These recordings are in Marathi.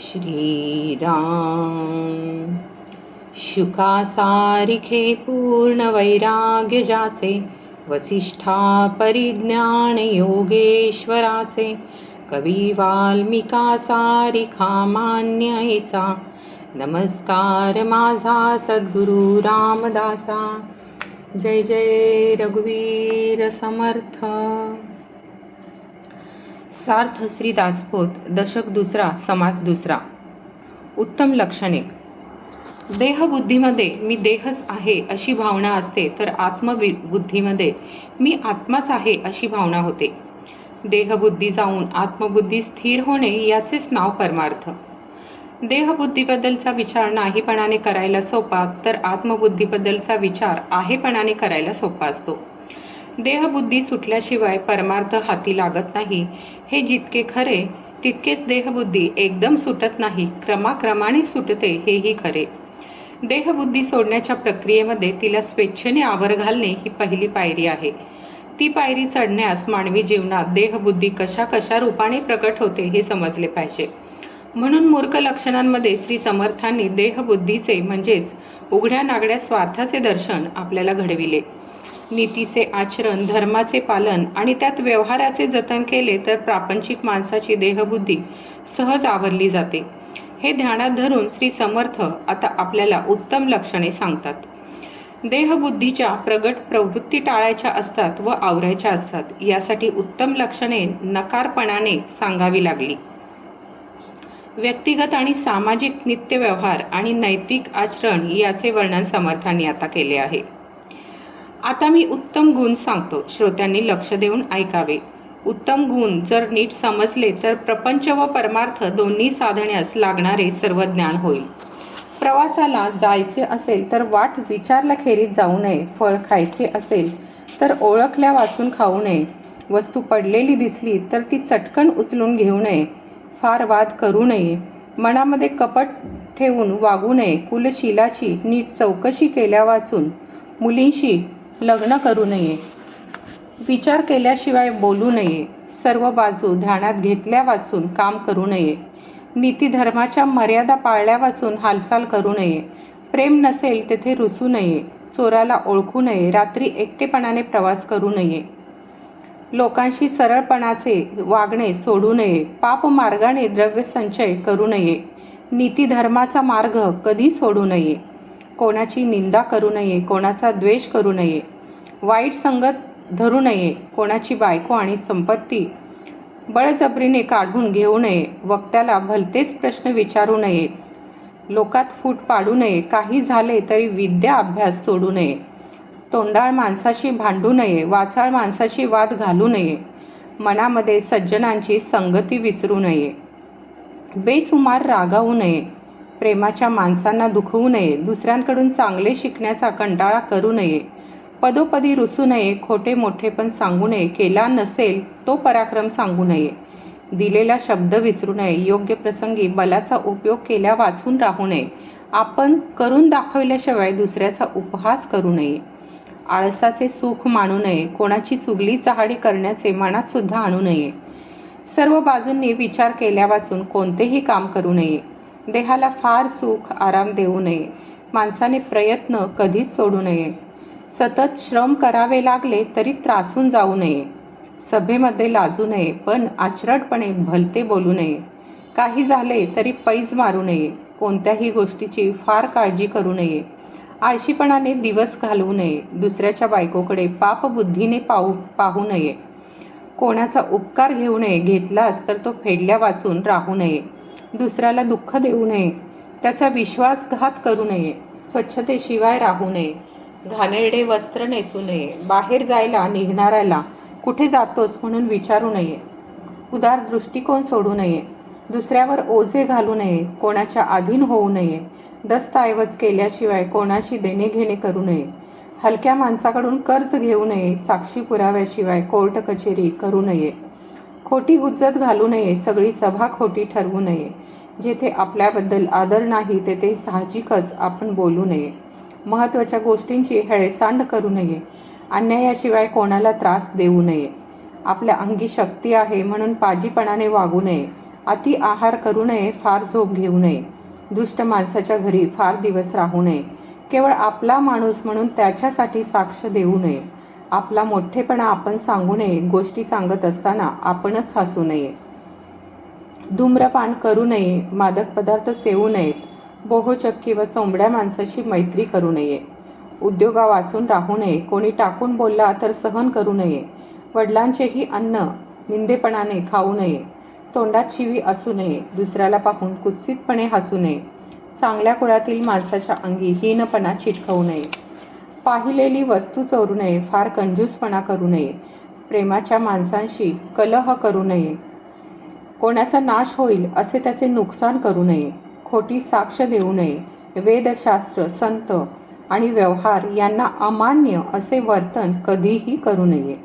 श्रीराम। शुकासारिखे पूर्ण वैराग्य जाचे वसिष्ठा परिज्ञान योगेश्वराचे कवी वाल्मिका सारिखा मान्य ऐसा नमस्कार माझा सद्गुरु रामदासा। जय जय रघुवीर समर्थ। सार्थ श्री दासपोत दशक दुसरा समास दुसरा. उत्तम लक्षणे. देहबुद्धीमध्ये मी देहच आहे अशी भावना असते तर आत्मबुद्धीमध्ये मी आत्माच आहे अशी भावना होते. देहबुद्धी जाऊन आत्मबुद्धी स्थिर होणे याचेच नाव परमार्थ. देहबुद्धीबद्दलचा विचार नाहीपणाने करायला सोपा तर आत्मबुद्धीबद्दलचा विचार आहेपणाने करायला सोपा असतो. देहबुद्धी सुटल्याशिवाय परमार्थ हाती लागत नाही. हे जितके खरे तितकेच देहबुद्धी एकदम सुटत नाही. क्रमाक्रमाने सुटते हेही खरे. देहबुद्धी सोडण्याच्या प्रक्रियेमध्ये तिला स्वेच्छेने आवर घालणे ही पहिली पायरी आहे. ती पायरी चढण्यास मानवी जीवनात देहबुद्धी कशा कशा रूपाने प्रकट होते हे समजले पाहिजे. म्हणून मूर्ख लक्षणांमध्ये श्री समर्थांनी देहबुद्धीचे म्हणजेच उघड्या नागड्या स्वार्थाचे दर्शन आपल्याला घडविले. नीतीचे आचरण धर्माचे पालन आणि त्यात व्यवहाराचे जतन केले तर प्रापंचिक माणसाची देहबुद्धी सहज आवरली जाते. हे ध्यानात धरून श्री समर्थ आता आपल्याला उत्तम लक्षणे सांगतात. देहबुद्धीच्या प्रगट प्रवृत्ती टाळायच्या असतात व आवरायच्या असतात यासाठी उत्तम लक्षणे नकारपणाने सांगावी लागली. व्यक्तिगत आणि सामाजिक नित्यव्यवहार आणि नैतिक आचरण याचे वर्णन समर्थांनी आता केले आहे. आता मी उत्तम गुण सांगतो. श्रोत्यांनी लक्ष देऊन ऐकावे. उत्तम गुण जर नीट समजले तर प्रपंच व परमार्थ दोन्ही साधण्यास लागणारे सर्व ज्ञान होईल. प्रवासाला जायचे असेल तर वाट विचारल्याखेरीज जाऊ नये. फळ खायचे असेल तर ओळखल्या वाचून खाऊ नये. वस्तू पडलेली दिसली तर ती चटकन उचलून घेऊ नये. फार वाद करू नये. मनामध्ये कपट ठेवून वागू नये. कुलशिलाची नीट चौकशी केल्या वाचून. मुलींशी लग्न करू नये. विचार केल्याशिवाय बोलू नये. सर्व बाजू ध्यानात घेतल्या वाचून काम करू नये. नीतीधर्माच्या मर्यादा पाळल्या वाचून हालचाल करू नये. प्रेम नसेल तेथे रुसू नये. चोराला ओळखू नये. रात्री एकटेपणाने प्रवास करू नये. लोकांशी सरळपणाचे वागणे सोडू नये. पाप मार्गाने द्रव्य संचय करू नये. नीतीधर्माचा मार्ग कधी सोडू नये. कोणाची निंदा करू नये कोणाचा द्वेष करू नये. वाईट संगत धरू नये कोणाची बायको आणि संपत्ती बळजबरीने काढून घेऊ नये वक्त्याला भलतेच प्रश्न विचारू नयेत लोकात फूट पाडू नये काही झाले तरी विद्या अभ्यास सोडू नये. तोंडाळ माणसाशी भांडू नये वाचाळ माणसाशी वाद घालू नये मनामध्ये सज्जनांची संगती विसरू नये. बेसुमार रागावू नये प्रेमाच्या माणसांना दुखवू नये दुसऱ्यांकडून चांगले शिकण्याचा कंटाळा करू नये. पदोपदी रुसू नये खोटे मोठे पण सांगू नये. केला नसेल तो पराक्रम सांगू नये. दिलेला शब्द विसरू नये. योग्य प्रसंगी बलाचा उपयोग केल्या वाचून राहू नये. आपण करून दाखवल्याशिवाय दुसऱ्याचा उपहास करू नये. आळसाचे सुख मानू नये. कोणाची चुगली चहाडी करण्याचे मनात सुद्धा आणू नये. सर्व बाजूंनी विचार केल्या वाचून कोणतेही काम करू नये. देहाला फार सुख आराम देऊ नये. माणसाने प्रयत्न कधीच सोडू नये. सतत श्रम करावे लागले तरी त्रासून जाऊ नये. सभेमध्ये लाजू नये पण आचरटपणे भलते बोलू नये. काही झाले तरी पैज मारू नये. कोणत्याही गोष्टीची फार काळजी करू नये. आळशीपणाने दिवस घालवू नये. दुसऱ्याच्या बायकोकडे पापबुद्धीने पाहू पाहू नये. कोणाचा उपकार घेऊ नये. घेतलास तर तो फेडल्या वाचून राहू नये. दुसऱ्याला दुःख देऊ नये. त्याचा विश्वासघात करू नये. स्वच्छतेशिवाय राहू नये. घाणेरडे वस्त्र नेसू नये. बाहेर जायला निघणाऱ्याला कुठे जातोस म्हणून विचारू नये. उदार दृष्टिकोन सोडू नये. दुसऱ्यावर ओझे घालू नये. कोणाच्या अधीन होऊ नये. दस्तऐवज केल्याशिवाय कोणाशी देणे घेणे करू नये. हलक्या माणसाकडून कर्ज घेऊ नये. साक्षी पुराव्याशिवाय कोर्ट कचेरी करू नये. खोटी गुज्जत घालू नये. सगळी सभा खोटी ठरवू नये. जेथे आपल्याबद्दल आदर नाही तेथे साहजिकच आपण बोलू नये. महत्त्वाच्या गोष्टींची हेळसांड करू नये. अन्यायाशिवाय कोणाला त्रास देऊ नये. आपल्या अंगी शक्ती आहे म्हणून पाजीपणाने वागू नये. अति आहार करू नये फार झोप घेऊ नये. दुष्ट माणसाच्या घरी फार दिवस राहू नये. केवळ आपला माणूस म्हणून त्याच्यासाठी साक्ष देऊ नये. आपला मोठेपणा आपण सांगू नये गोष्टी सांगत असताना आपणच हसू नये. धूम्रपान करू नये मादक पदार्थ सेवू नयेत बोहोचक्की व चोंबड्या माणसाशी मैत्री करू नये. उद्योगा वाचून राहू नये कोणी टाकून बोलला तर सहन करू नये. वडिलांचेही अन्न निंदेपणाने खाऊ नये. तोंडात शिवी असू नये दुसऱ्याला पाहून कुत्सितपणे हसू नये. चांगल्या कुळातील माणसाच्या अंगी हीनपणा चिटकवू नये. पाहिलेली वस्तू चोरू नये फार कंजूसपणा करू नये. प्रेमाच्या माणसांशी कलह करू नये. कोणाचा नाश होईल असे त्याचे नुकसान करू नये खोटी साक्ष देऊ नये वेदशास्त्र संत आणि व्यवहार यांना अमान्य असे वर्तन कधीही करू नये.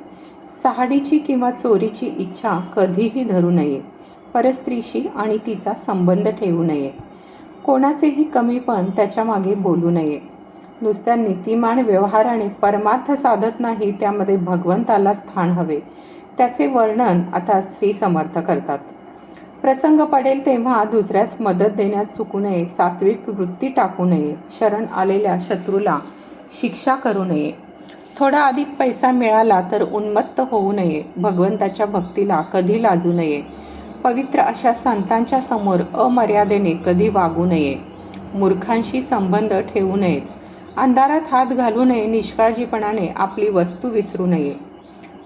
सहाडीची किंवा चोरीची इच्छा कधीही धरू नये परस्त्रीशी आणि तिचा संबंध ठेवू नये. कोणाचेही कमीपण त्याच्यामागे बोलू नये. नुसत्या नीतिमान व्यवहाराने परमार्थ साधत नाही त्यामध्ये भगवंताला स्थान हवे. त्याचे वर्णन आता श्री समर्थ करतात. प्रसंग पडेल तेव्हा दुसऱ्यास मदत देण्यास चुकू नये सात्विक वृत्ती टाकू नये शरण आलेल्या शत्रूला शिक्षा करू नये. थोडा अधिक पैसा मिळाला तर उन्मत्त होऊ नये भगवंताच्या भक्तीला कधी लाजू नये. पवित्र अशा संतांच्या समोर अमर्यादेने कधी वागू नये. मूर्खांशी संबंध ठेवू नयेत. अंधारात हात घालू नये निष्काळजीपणाने आपली वस्तू विसरू नये.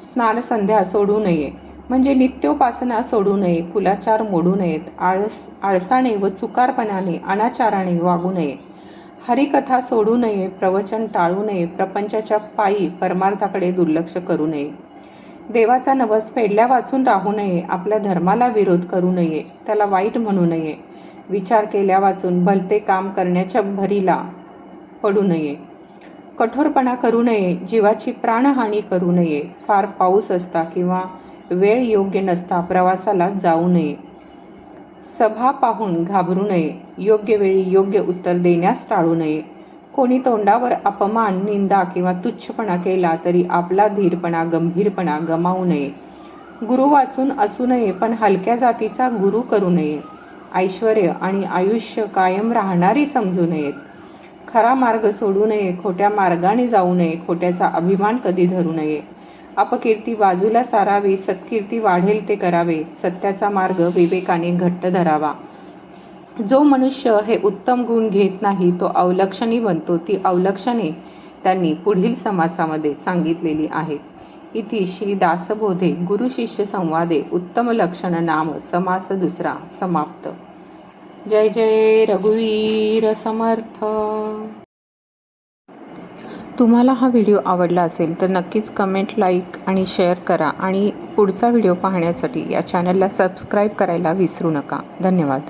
स्नान संध्या सोडू नये. म्हणजे नित्योपासना सोडू नये कुलाचार मोडू नयेत आळस आळसाने व चुकारपणाने अनाचाराने वागू नये. हरिकथा सोडू नये प्रवचन टाळू नये प्रपंचाच्या पायी परमार्थाकडे दुर्लक्ष करू नये. देवाचा नवस फेडल्या वाचून राहू नये आपल्या धर्माला विरोध करू नये त्याला वाईट म्हणू नये. विचार केल्या वाचून भलते काम करण्याच्या भरीला पडू नये. कठोरपणा करू नये जीवाची प्राणहानी करू नये. फार पाऊस असता किंवा वेळ योग्य नसता प्रवासाला जाऊ नये. सभा पाहून घाबरू नये. योग्य वेळी योग्य उत्तर देण्यास टाळू नये. कोणी तोंडावर अपमान निंदा किंवा तुच्छपणा केला तरी आपला धीरपणा गंभीरपणा गमावू नये. गुरु वाचून असू नये पण हलक्या जातीचा गुरु करू नये. ऐश्वर आणि आयुष्य कायम राहणारी समजू नयेत. खरा मार्ग सोडू नये खोट्या मार्गाने जाऊ नये खोट्याचा अभिमान कधी धरू नये. अपकीर्ती बाजूला सारावी सत्कीर्ती वाढेल ते करावे सत्याचा मार्ग विवेकाने घट्ट धरावा. जो मनुष्य हे उत्तम गुण घेत नाही तो अवलक्षणी बनतो. ती अवलक्षणे त्यांनी पुढील समासामध्ये सांगितलेली आहेत. इथे श्री दासबोधे गुरु शिष्य संवादे उत्तम लक्षण नाम समास दुसरा समाप्त. जय जय रघुवीर समर्थ. तुम्हाला हा व्हिडिओ आवडला असेल तर नक्कीच कमेंट लाईक आणि शेअर करा आणि पुढचा व्हिडिओ पाहण्यासाठी या चॅनलला सबस्क्राईब करायला विसरू नका. धन्यवाद.